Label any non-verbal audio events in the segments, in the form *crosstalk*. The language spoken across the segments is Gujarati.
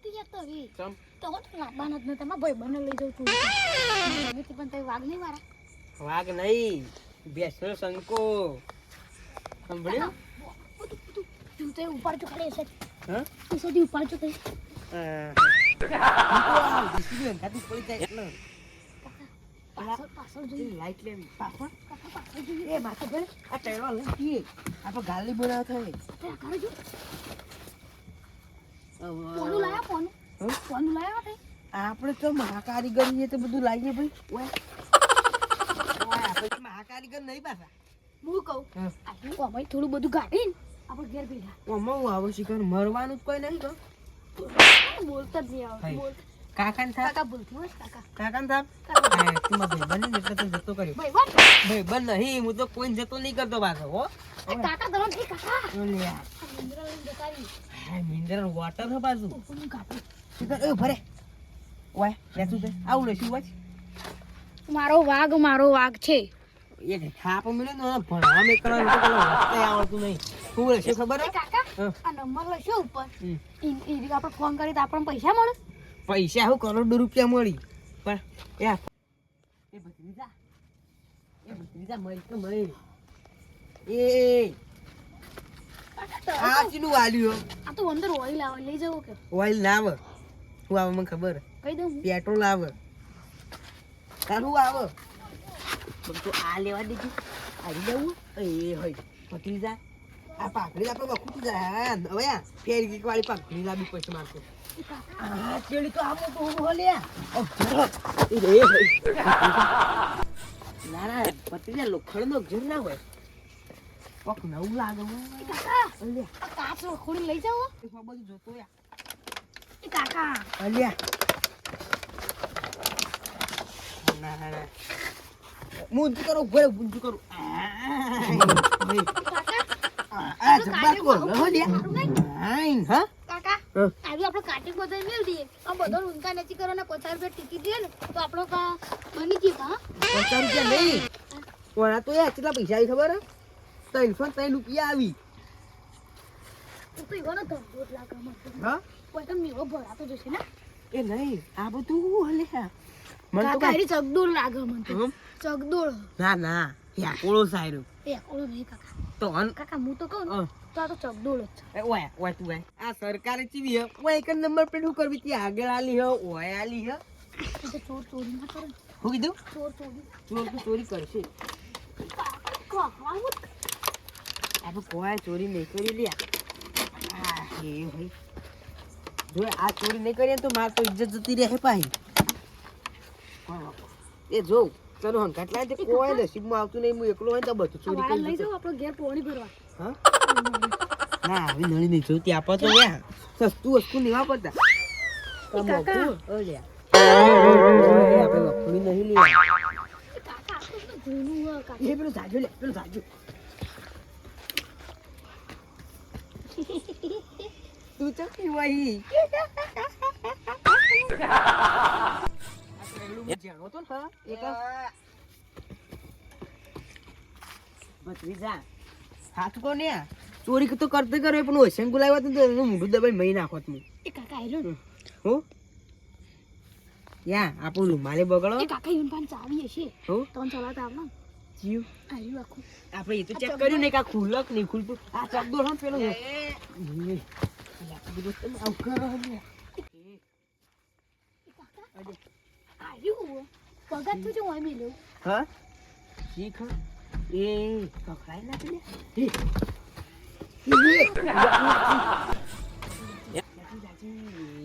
નથી જતો એ ચમ. તો હું તો લાવવાના જ નતા મારા ભાઈ બને લઈ જાઉં છું. ગમેથી પણ તઈ વાઘ નહીં મારા. વાઘ નહીં. ભેંસનો શંકો. સાંભળ્યું? તું તો હા? આ ટેવા લઈ જઈએ. આપણે ગાલી બોલાવ થાય. તે જો. કોનું લાયા કોનું કોનું લાયા તે આપણે તો મહાકારીગર તો બધું લાવીએ ભાઈ. ઓય. આપણે મહાકારીગર નહીં પાછા. હું કહું. આપણે કોમાઈ થોડું બધું ગાડીને આપણે ઘેર ભેગા ઓમાં હું આવું મરવાનું જ કોઈ નહીં તો બોલતા જ નહીં આવડતું હાય. કાકા બોલતી હોય કાકા? કાકાને તું એટલે તો જતો કર્યો. ભાઈ વાત ભાઈબંધ નહીં હું તો કોઈ જતો નહીં કરતો પાછો હો. કાકા ઓલે. હા મિનરલ વોટર હે બાજુ એ ભરે. ઓય બેસું છે આવું ને શું મારો વાઘ મારો વાઘ છે. એક થાપ મળ્યો ને ભણવા મેં તો આવડતું નહીં. શું છે ખબર કાકા આ નંબર લઈશું ઉપર. ઈ- ઈ આપણે ફોન કરી તો આપણને પૈસા મળે? પૈસા હું કરોડો રૂપિયા મળી. પણ એ એ ભત્રીજા એ ભત્રીજા મળી તો મળી. એ. આ ચીનું વાલ્યું આ તો અંદર ઓઇલ આવે લઈ જવો કે? ઓઇલ ના આવે શું આવે મને ખબર? કહી દઉં? પેટ્રોલ આવે તારું આવે? પણ તું આ લેવા દેજે. આવી જવું એ હોય ભત્રીજા આ પાકડી આપણે વખું જાય હવે આ ફેર વાળી પાકડી લાવી એ કાકા આ પેલી તો આમ તો હું હોલ્યા ઓ એ રે ના ના પતિને લોખંડનો ઘેર ના હોય કોક નવું લાગે હો. કાકા અલ્યા આ કાચ ખોડી લઈ જાઓ એ બધું જોતો યા એ કાકા અલ્યા ના ના મુંજ કરો ઘરે મુંજ કરો કાકા આ જબ્બર હા. આવી આપણે કાટી બધા મેળ દઈએ આ બધો ઊંધા નથી કરો ને પચાસ રૂપિયા ટિકિટ દે ને તો આપણો કા બની ગયું હા? પચાસ રૂપિયા નહીં. કોના તો યાર કેટલા પૈસા આવી ખબર ત્રણ ત્રણસો ત્રણ રૂપિયા આવી. તું ધંધો જ લાગે હા? કોઈ તો મેળો ભરાતો જશે ને. એ નહીં આ બધું હલ્યા મને તો કાકા ચગડોળ લાગે મને તો. હમ? ચગડોળ. ના ના સાયરો. નહીં કાકા. તો અન કાકા હું તો કહું તો આ તો ચગડોળ છે. ઓય ઓય તું ઓય આ સરકારે ચીવી હે. ઓય એક નંબર પ્લેટ હું કરવી? તી આગળ આલી હે ઓય આલી હે. તો ચોર ચોરી ના કરે હું કીધું? ચોર ચોરી. ચોર તો ચોરી કરશે. આ તો આપણે કોઈ ચોરી નહીં કરી લ્યા. આ હે ભાઈ જો આ ચોરી નહીં કરીએ તો મારે તો ઇજ્જત જતી રહે પાહી. એ જો. તને હંકાટ લાગે તે કોઈ નસીબમાં આવતું નહીં હું એકલો હોય તો બધું ચોરી કરી લઈ જાવ આપણો ઘેર પોણી ભરવા. હા? ના આવી નળી નહીં જોતી આપો તો યા સસ્તું વસ્તુ નહીં વાપરતા. કાકા. આપણે નહીં તો બધું જૂનું હે કાકા. એ પેલું જાજો લે પેલું જાજો તું તો પીવાઈ *laughs* જાણો તો એક ભત્રીજા ચોરી તો કરતે કરે પણ ઓશન ગુલાવ્યા તો એનું મોઢું દબાઈ મહી નાખો તમે એ કાકા આયરો હો યા આપણું રૂમાલે બગડો એ કાકા ઈવન પાન ચાવી હશે હો તને ચલાવતા આવડે જીવ આયરું આખું આપણે એ તો ચેક કર્યું ને કા ખુલક નહીં ખુલતું આ ચકડો હમ પેલો એ, આ બધું તમે કરો હમ ને. એ આયરું પગાર તો જો હોય મેલ્યો હા શીખ એ કકડાઈ ના પેલે? એ.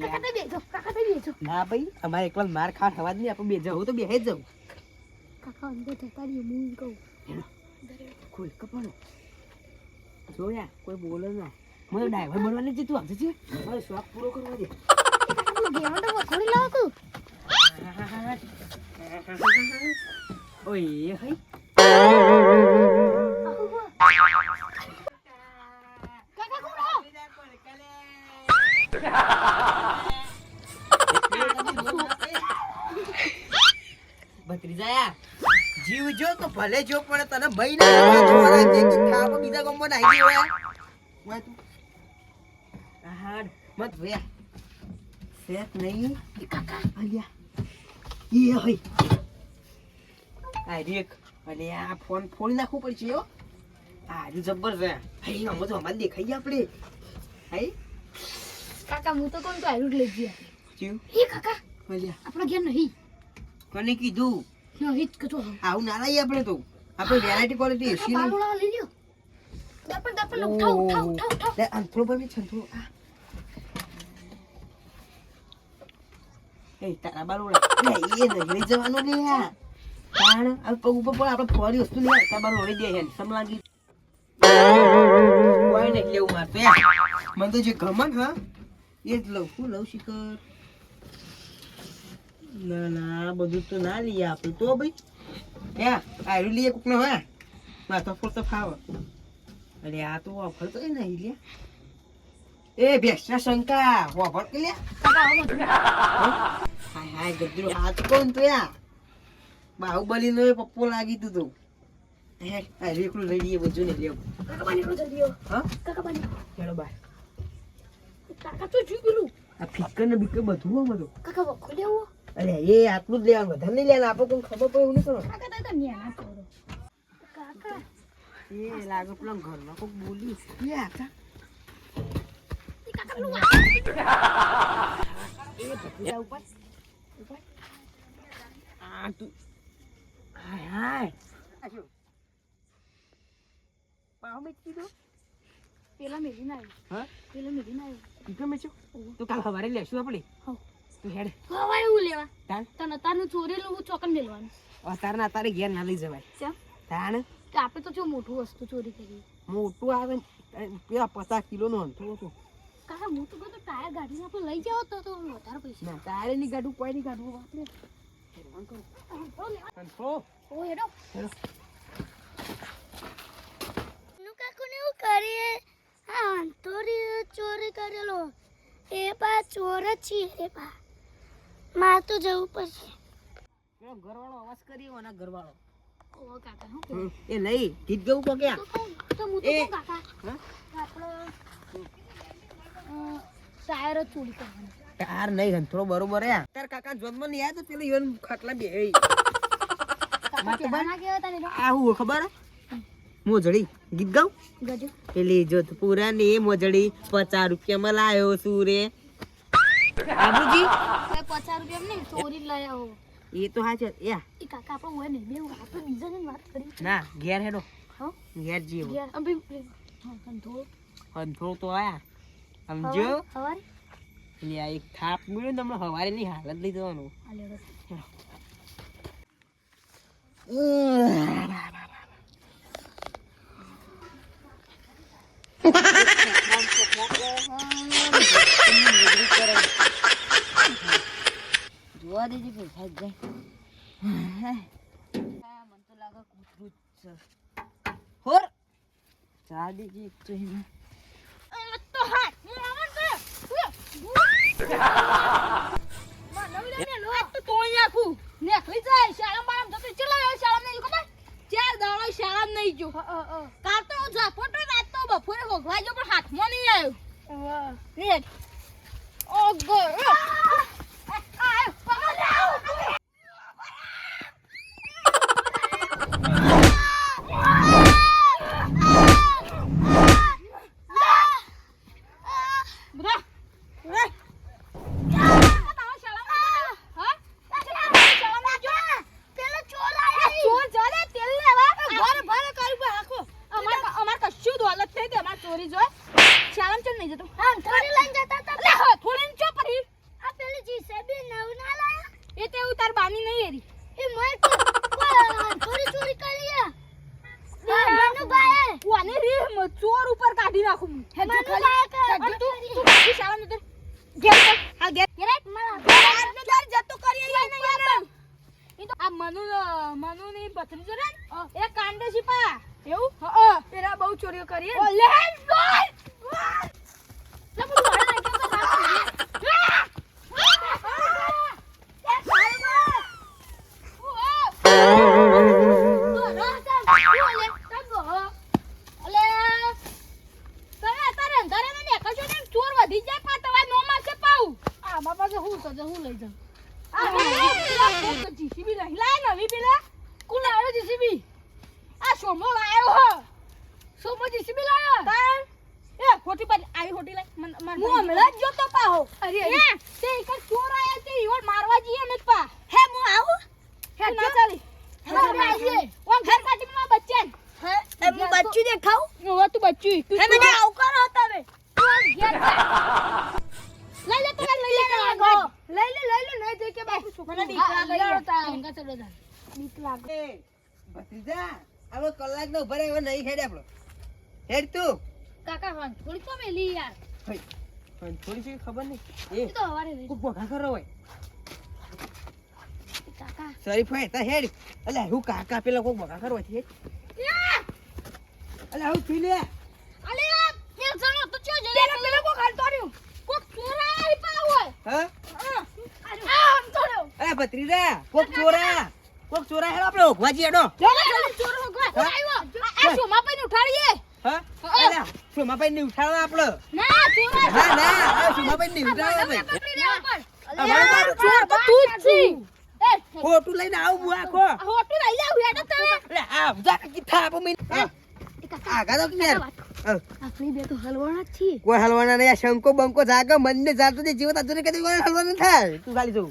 કાકા તે બેજો કાકા તે બેજો ના ભાઈ અમારે એકલા માર ખાવા થવા જ નહીં આપણે બે જવું તો બે જ જવું કાકા અંદર જતા રહીએ હું કહું. ખુલ કપડો જોયા કોઈ બોલે ના. મને ડ્રાઈવર બનવાની છે તું આવજે છે મારો શોખ પૂરો કરવા દે. તો વખોડી લાવો તું. ઓય હઈ કાકા કોણ ભત્રીજા જીવ જો તો ભલે જો પણ તને ભાઈ ના ખાવા બીજા ગમો નાખી હોય. તું. આહાડ મત વે સેટ નહીં. કાકા અલ્યા એ હોય આ રેક અને આ ફોન ફોડી નાખવું પડશે હો. આ હજુ જબ્બર છે. હઈ આમ તો અમારે દેખાઈ આપણે. હઈ? કાકા હું તો કોણ તો આયુ લઈ ગયા ચિયું એ કાકા? અલ્યા. આપણે ઘેર નહીં. કોને કીધું. નહીં જ કીધું આવું ના લઈએ આપણે તો. આપણે વેરાયટી ક્વોલિટી એસી લઈ લઈ લ્યો. દપણ દપણ ઉઠાવ ઉઠાવ ઉઠાવ ઉઠાવ. લે અંતરો પર બી છંતો આ એ, તારા બાલુડા એ નહીં, લઈ જવાનું લે આ કારણ આ પગ ઉપર પણ આપણે ફોરી વસ્તુ લે તારા બાલું લઈ દે સમ લાગી. કોઈ નહીં લેવું માર મને તો જે ગમન હા. એ જ લઉં. શું લઉં, શિખર? ના ના બધું તો ના લઈએ આપણે. તો ભાઈ ક્યાં આયરું લઈએ કોકને, હા. માથા ફોર તો ફાવે. અરે, આ તો ઓફર તો નહીં લે એ ભેસના શંકા. ઓફર કે લે હાય હાય ગદરો આ તો કોણ તો યા? બાહુબલી નો પપ્પો લાગી તું તો. હે આ રેકડું લઈ લઈએ બધું ને લેવું કાકા બાની કો જલ્દી હા. કાકા બાની ચલો બાય. કાકા તો જીવ પેલું. આ ફિકર ને બીકર બધું હો બધું. કાકા વખો લેવો અરે એ આટલું જ લેવાનું વધારે નહીં લેવાનું આપણે કોઈ ખબર પડે એવું નહીં કરો. કાકા તો ન્યા કરો. કાકા એ લાગે પેલા ઘરમાં કોઈક બોલી કાકા પેલું એ ભત્રીજા ઉપર ઉપર આ તું હાય હાય આ શું પાવ મેં કીધું પેલા મેલી ના હા પેલા મેલી ના ગમે તો કાલ સવારે લેશું આપણે. તું હેડ હવે એવું લેવા તાણ તને તારનું ચોરેલું હું ચોકન મેલવાનું અતારના ઘેર ના લઈ જવાય કેમ તાણ આપણે તો જો મોટું વસ્તુ ચોરી કરી મોટું આવે પેલા પચાસ કિલો નો અંથો હતો કાકા હું તો કહું તો ટાયર ગાડીને આપણે લઈ જાઓ તો તો વધારે પૈસા. ના ટાયરની ગાડું કોઈ ની ગાડું આપણે અંથો ઓ હેડો. હેડો. નું કાકુ ને એવું કરીએ હા અંતોરી ચોરી કરેલો. એ પા ચોર જ છીએ રે પા માર તો જવું પડશે. ઘરવાળો અવાજ કરી એના ઘરવાળો? ઓ કાકા હું એ નહીં ગીત ગયું કો ક્યાં? તો હું તો કાકા. હા? ટાયર ચોરી કરવાનો ટાયર નહીં અંથરો બરોબર હે. તાર કાકા જન્મ નહીં તો પેલો યોન ખાટલા બે ના આ હું ખબર મોજડી ગીત ગાઉં? ગજુ. પેલી જોધપુરાની મોજડી પચાસ રૂપિયામાં લાયો છું રે. બાબુજી પચાસ રૂપિયા નહીં ચોરી આવો એ તો હા છે યા. એ કાકા આપણે હોય ને બે આપણે બીજાને વાત કરી. ના ઘેર હેડો. હા? ઘેર જીવો. કંટ્રોલ અંથરો તો આયા. સમજો એટલે આ એક થાપ મળ્યો ને તમને હવારે ની હાલત લઈ જવાનું જોવા દેજે પૈસા જાય. મને તો લાગે કૂતરું જ છે. હોર? ચા દેજે એક તો એને તો હા હું આવન તો તોય નાખું. નેકળી જાય શાળા બાળા જતો ચલા શાળા નહીં ખબર ચાર દાડો શાળા નહીં જો કાલ તો હું ઝાપોટો રાત તો બપોરે ભોગવા જો પણ હાથમાં નહીં આવ્યો રેડ ઓ ગો બધા ચોરી જોય શાળામાં ચમ નહીં જતો થોડી લઈને જતા હતા લે હો થોડી ચો પછી આ પેલી જીસેબી નવ ના લાયા એ તે ઉતાર બાની નહીં એરી એ મોય થોડી ચોરી કરી મનુભાઈ કોને રે મ- ચોર ઉપર કાઢી નાખું હું. તું તું જતો ઘેર કર આ ગેર ઘેર મારા ઘેર જતો કરી ને યાર ઈ તો આ મનુ મનુ ની ભત્રીજો રે એ કાંડે છીપા એવું? હા પેલા બહુ ચોરીઓ કરી લે લોય લાવ્યો તાન એ ખોટી બાજ આવી ખોટી લાય મન હું હમણાં જ જોતો પાહો. અરે અરે. તે એક ચોર આયા તે ઈવોડ મારવા જઈએ અમે પા હે હું આવું? હે ના ચાલી. ઓમ ઘર કાઢી માં બચ્ચન હે હું બચ્ચું દેખાઉં? ઓ તું બચ્ચું તું મને આવું કરો તમે. લઈ લે તો લઈ લે લઈ લે લઈ લે નહીં જોઈ કે બાપુ છોકરો મને બીક લાગે યાર. ચડો જા બીક ભત્રીજા, આવો કલાકનો ઊભા રહે, હવે નહીં હેડ આપણો. હેડ તું. કાકા વાન થોડી તો મેલી યાર. પણ થોડી સી ખબર નહીં. એ, એ તો હવારે લઈ કોક ભોગા કરો હોય. કાકા. સોરી હોય, તા હેડ. અલે હું કાકા પેલા કોક ભોગા કરો છે અલે હું પી લે. અલે એક જણો તો ચો જલે પેલા પેલા કોક હાલ રહ્યો. કોક ચોરા આઈ પા હોય. હા? આ આમ તો રહ્યો. અલા, ભત્રીજા, કોક ચોરા. કોક ચોરા હેડ આપણે ચોર આવ્યો આ પૈને ઉઠાડીએ હા? અલા, સોમાભાઈ ને ઉઠાડવા આપણે. ના ના, સોમાભાઈ ને ઉઠાડવા તો જ છી. એ લઈને આવું હું આખો. આ લઈ લેવું હેડો તમે. અલા, આ જા કાકી આપો મને. આગા તો ક્યાં? હા. બે તો હલવાણા છીએ. કોઈ હલવાના નહીં શંકો બંકો જાગે મનને જાતો દે જીવત અધૂરે કદી કોઈ હલવાનું થાય. તું ખાલી જો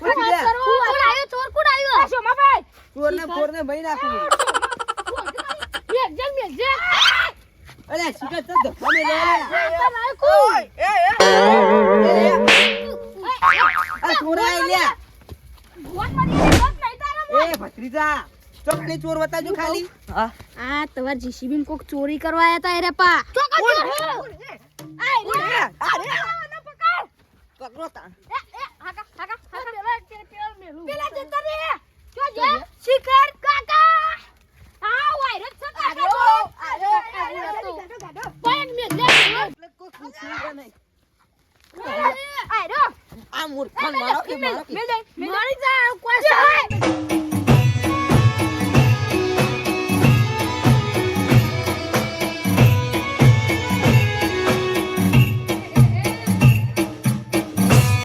કોણ આવ્યો? ચોર કોણ આવ્યો? આ સોમાભાઈ ચોરને ફોરને ભરી નાખું. બે જણ અરે શિકાર તો ધક્કા મેલે લે. એ, એ, એ, આ ચોરા આઈ લ્યા. ભગવાન મારી હિંમત નહીં તારા એ ભત્રીજા ખાલી ચોર બતાવજો ખાલી. હા. આ તમાર જીસીબી કોક ચોરી કરવા આયા તા એરે પા ચોકા ચોર. પકડો. તા. પેલા જતા રે જો જે. શિખર કાકા હા વાયરસ છે કાકા પણ મે લે એટલે કોઈ ખુશી નહીં. આયરો આ મૂર્ખા મારો કે મારો કે. મારી